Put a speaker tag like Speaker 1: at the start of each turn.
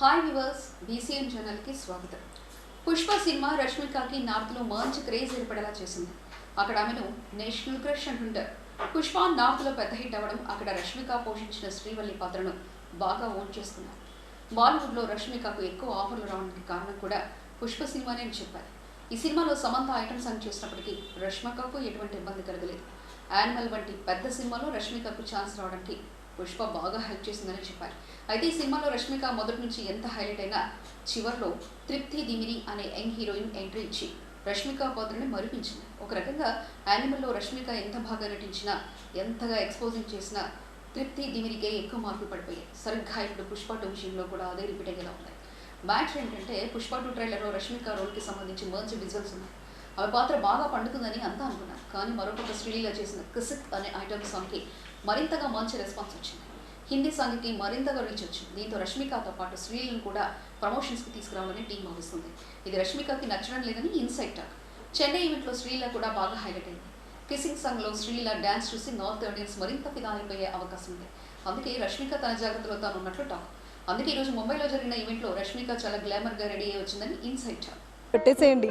Speaker 1: Hi viewers BCN ఛానల్కి స్వాగతం. Pushpa cinema రష్మికకి నార్త్లో మంచి క్రేజ్ ఏర్పడేలా చేసింది. అక్కడ ఆమెను నేషనల్ క్రష్ అంటుంటారు. పుష్ప నార్త్లో పెద్ద హిట్ అవ్వడం అక్కడ రష్మిక పోషించిన శ్రీవల్లి పాత్రను బాగా ఓన్ చేసుకున్నారు బాలీవుడ్లో రష్మికకు ఎక్కువ ఆఫర్లు రావడానికి కారణం కూడా పుష్ప సినిమానే అని చెప్పారు. ఈ సినిమాలో సమంత ఐటమ్ సాంగ్ చేసినప్పటికీ రష్మికకు ఎటువంటి ఇబ్బంది కలగలేదు. యానిమల్ వంటి పెద్ద సినిమాలో రష్మికకు ఛాన్స్ రావడానికి పుష్ప బాగా హెల్ప్ చేసిందని చెప్పారు. అయితే ఈ సినిమాలో రష్మిక మొదటి నుంచి ఎంత హైలైట్ అయినా చివర్లో తృప్తి దిమిరి అనే యంగ్ హీరోయిన్ ఎంట్రీ ఇచ్చి రష్మిక పాత్రని మరిపించింది. ఒక రకంగా యానిమల్లో రష్మిక ఎంత బాగా నటించినా ఎంతగా ఎక్స్పోజింగ్ చేసినా తృప్తి దిమిరికే ఎక్కువ మార్కులు పడిపోయాయి. సరిగ్గా ఇప్పుడు పుష్ప టూ విషయంలో కూడా అదే రిపీట్ అయ్యేలా ఉన్నాయి మ్యాటర్ ఏంటంటే పుష్ప టూ ట్రైలర్లో రష్మిక రోల్కి సంబంధించి మంచి విజువల్స్ ఉన్నాయి. ఆమె పాత్ర బాగా పండుతుందని అంతా అనుకున్నారు కానీ మరొక శ్రీలీల చేసిన కిసిక్ అనే ఐటమ్ సాంగ్కి మరింతగా మంచి రెస్పాన్స్ వచ్చింది. హిందీ సాంగ్కి మరింతగా రీచ్ వచ్చింది. దీంతో రష్మికతో పాటు స్త్రీలను కూడా ప్రమోషన్స్కి తీసుకురావాలని టీం భావిస్తుంది. ఇది రష్మికకి నచ్చడం లేదని ఇన్సైట్ టాక్. చెన్నై ఈవెంట్లో శ్రీలీల కూడా బాగా హైలైట్ అయింది. కిసింగ్ సాంగ్లో శ్రీలీల డ్యాన్స్ చూసి నార్త్ ఆడియన్స్ మరింత ఫిదా అయిపోయే అవకాశం ఉంది. అందుకే రష్మిక తన జాగ్రత్తలో తాను ఉన్నట్లు టాక్. అందుకే ఈరోజు ముంబైలో జరిగిన ఈవెంట్లో రష్మిక చాలా గ్లామర్గా రెడీ అయ్యి వచ్చిందని ఇన్సైట్ టాక్.
Speaker 2: పెట్టేసేయండి.